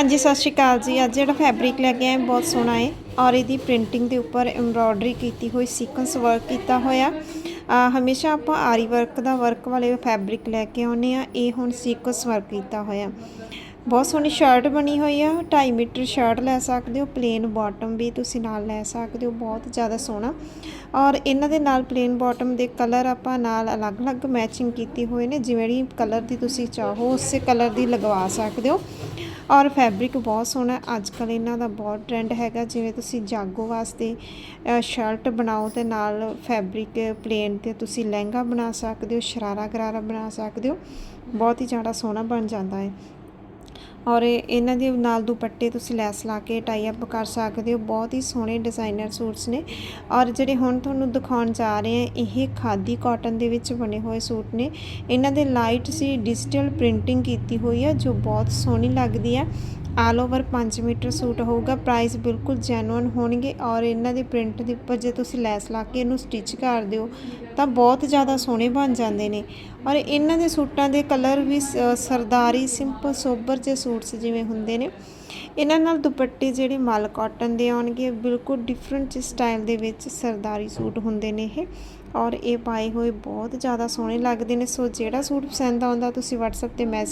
ਹਾਂਜੀ, ਸਤਿ ਸ਼੍ਰੀ ਅਕਾਲ ਜੀ। ਅੱਜ ਜਿਹੜਾ ਫੈਬਰਿਕ ਲੈ ਕੇ ਆਏ, ਬਹੁਤ ਸੋਹਣਾ ਹੈ ਔਰ ਇਹਦੀ ਪ੍ਰਿੰਟਿੰਗ ਦੇ ਉੱਪਰ ਐਮਬ੍ਰੋਇਡਰੀ ਕੀਤੀ ਹੋਈ ਸੀਕੁਐਂਸ ਵਰਕ ਕੀਤਾ ਹੋਇਆ। ਹਮੇਸ਼ਾ ਆਪਾਂ ਆਰੀ ਵਰਕ ਦਾ ਵਰਕ ਵਾਲੇ ਫੈਬਰਿਕ ਲੈ ਕੇ ਆਉਂਦੇ ਆ ਇਹ ਹੁਣ ਸੀਕੁਐਂਸ ਵਰਕ ਕੀਤਾ ਹੋਇਆ। ਬਹੁਤ ਸੋਹਣੀ ਸ਼ਰਟ ਬਣੀ ਹੋਈ ਆ। 2.5 ਮੀਟਰ ਸ਼ਰਟ ਲੈ ਸਕਦੇ ਹੋ ਪਲੇਨ ਬਾਟਮ ਵੀ ਤੁਸੀਂ ਨਾਲ ਲੈ ਸਕਦੇ ਹੋ। ਬਹੁਤ ਜ਼ਿਆਦਾ ਸੋਹਣਾ। ਔਰ ਇਹਨਾਂ ਦੇ ਨਾਲ ਪਲੇਨ ਬਾਟਮ ਦੇ ਕਲਰ ਆਪਾਂ ਨਾਲ ਅਲੱਗ-ਅਲੱਗ ਮੈਚਿੰਗ ਕੀਤੀ ਹੋਏ ਨੇ। ਜਿਵੇਂ ਦੀ ਕਲਰ ਦੀ ਤੁਸੀਂ ਚਾਹੋ, ਉਸੇ ਕਲਰ ਦੀ ਲਗਵਾ ਸਕਦੇ ਹੋ। ਔਰ ਫੈਬਰਿਕ ਬਹੁਤ ਸੋਹਣਾ ਅੱਜ ਕੱਲ ਇਹਨਾਂ ਦਾ ਬਹੁਤ ਟ੍ਰੈਂਡ ਹੈਗਾ, ਜਿਵੇਂ ਤੁਸੀਂ ਜਾਗੋ ਵਾਸਤੇ ਸ਼ਰਟ ਬਣਾਓ ਤੇ ਨਾਲ ਫੈਬਰਿਕ ਪਲੇਨ ਤੇ ਤੁਸੀਂ ਲਹਿੰਗਾ ਬਣਾ ਸਕਦੇ ਹੋ ਸ਼ਰਾਰਾ ਗਰਾਰਾ ਬਣਾ ਸਕਦੇ ਹੋ। ਬਹੁਤ ਹੀ ਜ਼ਿਆਦਾ ਸੋਹਣਾ ਬਣ ਜਾਂਦਾ ਹੈ। ਔਰ ਇਹਨਾਂ ਦੇ ਨਾਲ ਦੁਪੱਟੇ ਤੁਸੀਂ ਲੈਸ ਲਾ ਕੇ ਟਾਈ ਅਪ ਕਰ ਸਕਦੇ ਹੋ। ਬਹੁਤ ਹੀ ਸੋਹਣੇ ਡਿਜ਼ਾਈਨਰ ਸੂਟਸ ਨੇ। ਔਰ ਜਿਹੜੇ ਹੁਣ ਤੁਹਾਨੂੰ ਦਿਖਾਉਣ ਜਾ ਰਹੇ ਆ ਇਹ ਖਾਦੀ ਕਾਟਨ ਦੇ ਵਿੱਚ ਬਣੇ ਹੋਏ ਸੂਟ ਨੇ। ਇਹਨਾਂ ਦੇ ਲਾਈਟ ਸੀ ਡਿਜੀਟਲ ਪ੍ਰਿੰਟਿੰਗ ਕੀਤੀ ਹੋਈ ਆ, ਜੋ ਬਹੁਤ ਸੋਹਣੀ ਲੱਗਦੀ ਹੈ ਆਲ ਓਵਰ 5 ਮੀਟਰ ਸੂਟ ਹੋਊਗਾ। ਪ੍ਰਾਈਸ ਬਿਲਕੁਲ ਜੈਨੂਇਨ ਹੋਣਗੇ। ਔਰ ਇਹਨਾਂ ਦੇ ਪ੍ਰਿੰਟ ਦੇ ਉੱਪਰ ਜੇ ਤੁਸੀਂ ਲੈਸ ਲਾ ਕੇ ਇਹਨੂੰ ਸਟਿਚ ਕਰ ਦਿਓ, ਤਾਂ ਬਹੁਤ ਜ਼ਿਆਦਾ ਸੋਹਣੇ ਬਣ ਜਾਂਦੇ ਨੇ। ਔਰ ਇਹਨਾਂ ਦੇ ਸੂਟਾਂ ਦੇ ਕਲਰ ਵੀ ਸਰਦਾਰੀ ਸਿੰਪਲ ਸੋਬਰ ਜਿਹੇ ਸੂਟਸ ਜਿਵੇਂ ਹੁੰਦੇ ਨੇ। ਇਹਨਾਂ ਨਾਲ ਦੁਪੱਟੇ ਜਿਹੜੇ ਮਲ ਕਾਟਨ ਦੇ ਆਉਣਗੇ, ਬਿਲਕੁਲ ਡਿਫਰੈਂਟ ਸਟਾਈਲ ਦੇ ਵਿੱਚ ਸਰਦਾਰੀ ਸੂਟ ਹੁੰਦੇ ਨੇ ਇਹ। ਔਰ ਇਹ ਪਾਏ ਹੋਏ ਬਹੁਤ ਜ਼ਿਆਦਾ ਸੋਹਣੇ ਲੱਗਦੇ ਨੇ। ਸੋ ਜਿਹੜਾ ਸੂਟ ਪਸੰਦ ਆਉਂਦਾ, ਤੁਸੀਂ WhatsApp ਤੇ ਮੈਸੇਜ